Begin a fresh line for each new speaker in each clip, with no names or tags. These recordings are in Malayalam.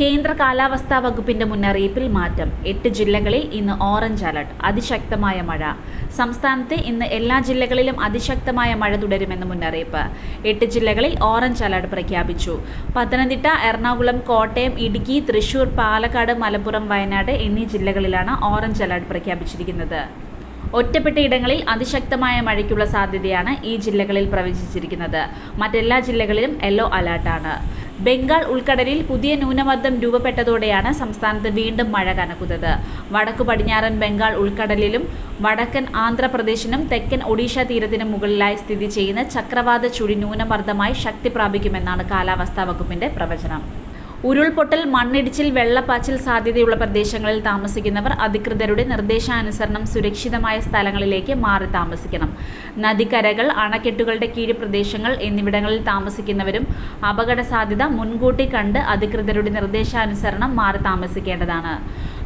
കേന്ദ്ര കാലാവസ്ഥാ വകുപ്പിന്റെ മുന്നറിയിപ്പിൽ മാറ്റം. എട്ട് ജില്ലകളിൽ ഇന്ന് ഓറഞ്ച് അലർട്ട്. അതിശക്തമായ മഴ. സംസ്ഥാനത്ത് ഇന്ന് എല്ലാ ജില്ലകളിലും അതിശക്തമായ മഴ തുടരുമെന്ന് മുന്നറിയിപ്പ്. എട്ട് ജില്ലകളിൽ ഓറഞ്ച് അലർട്ട് പ്രഖ്യാപിച്ചു. പത്തനംതിട്ട എറണാകുളം കോട്ടയം ഇടുക്കി തൃശൂർ പാലക്കാട് മലപ്പുറം വയനാട് എന്നീ ജില്ലകളിലാണ് ഓറഞ്ച് അലർട്ട് പ്രഖ്യാപിച്ചിരിക്കുന്നത്. ഒറ്റപ്പെട്ട ഇടങ്ങളിൽ അതിശക്തമായ മഴയ്ക്കുള്ള സാധ്യതയാണ് ഈ ജില്ലകളിൽ പ്രവചിച്ചിരിക്കുന്നത്. മറ്റെല്ലാ ജില്ലകളിലും യെല്ലോ അലർട്ടാണ്. ബംഗാൾ ഉൾക്കടലിൽ പുതിയ ന്യൂനമർദ്ദം രൂപപ്പെട്ടതോടെയാണ് സംസ്ഥാനത്ത് വീണ്ടും മഴ കനക്കുന്നത്. വടക്കു പടിഞ്ഞാറൻ ബംഗാൾ ഉൾക്കടലിലും വടക്കൻ ആന്ധ്രാപ്രദേശിനും തെക്കൻ ഒഡീഷ തീരത്തിനും മുകളിലായി സ്ഥിതി ചെയ്യുന്ന ചക്രവാത ചുഴി ന്യൂനമർദ്ദമായി ശക്തി പ്രാപിക്കുമെന്നാണ് കാലാവസ്ഥാ വകുപ്പിന്റെ പ്രവചനം. ഉരുൾപൊട്ടൽ മണ്ണിടിച്ചിൽ വെള്ളപ്പാച്ചിൽ സാധ്യതയുള്ള പ്രദേശങ്ങളിൽ താമസിക്കുന്നവർ അധികൃതരുടെ നിർദ്ദേശാനുസരണം സുരക്ഷിതമായ സ്ഥലങ്ങളിലേക്ക് മാറി താമസിക്കണം. നദിക്കരകൾ അണക്കെട്ടുകളുടെ കീഴ് പ്രദേശങ്ങൾ എന്നിവിടങ്ങളിൽ താമസിക്കുന്നവരും അപകട സാധ്യത മുൻകൂട്ടി കണ്ട് അധികൃതരുടെ നിർദ്ദേശാനുസരണം മാറി താമസിക്കേണ്ടതാണ്.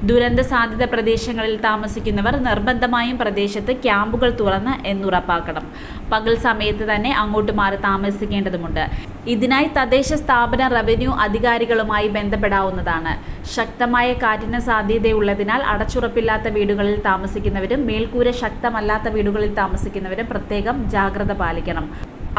ദുരന്ത സാധ്യത പ്രദേശങ്ങളിൽ താമസിക്കുന്നവർ നിർബന്ധമായും പ്രദേശത്ത് ക്യാമ്പുകൾ തുറന്ന് എന്നുറപ്പാക്കണം. പകൽ സമയത്ത് തന്നെ അങ്ങോട്ട് മാറി താമസിക്കേണ്ടതുണ്ട് ഇതിനായി തദ്ദേശ സ്ഥാപന റവന്യൂ അധികാരികളുമായി ബന്ധപ്പെടാവുന്നതാണ്. ശക്തമായ കാറ്റിന് സാധ്യതയുള്ളതിനാൽ അടച്ചുറപ്പില്ലാത്ത വീടുകളിൽ താമസിക്കുന്നവരും മേൽക്കൂര ശക്തമല്ലാത്ത വീടുകളിൽ താമസിക്കുന്നവരും പ്രത്യേകം ജാഗ്രത പാലിക്കണം.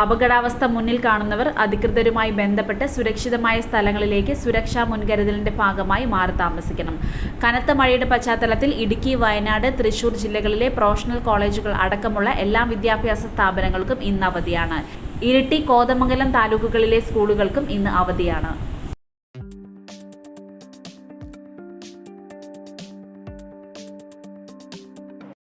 അപകടാവസ്ഥ മുന്നിൽ കാണുന്നവർ അധികൃതരുമായി ബന്ധപ്പെട്ട് സുരക്ഷിതമായ സ്ഥലങ്ങളിലേക്ക് സുരക്ഷാ മുൻകരുതലിന്റെ ഭാഗമായി മാറി താമസിക്കണം. കനത്ത മഴയുടെ പശ്ചാത്തലത്തിൽ ഇടുക്കി വയനാട് തൃശൂർ ജില്ലകളിലെ പ്രൊഫഷണൽ കോളേജുകൾ അടക്കമുള്ള എല്ലാ വിദ്യാഭ്യാസ സ്ഥാപനങ്ങൾക്കും ഇന്ന് അവധിയാണ്. ഇരിട്ടി കോതമംഗലം താലൂക്കുകളിലെ സ്കൂളുകൾക്കും ഇന്ന് അവധിയാണ്.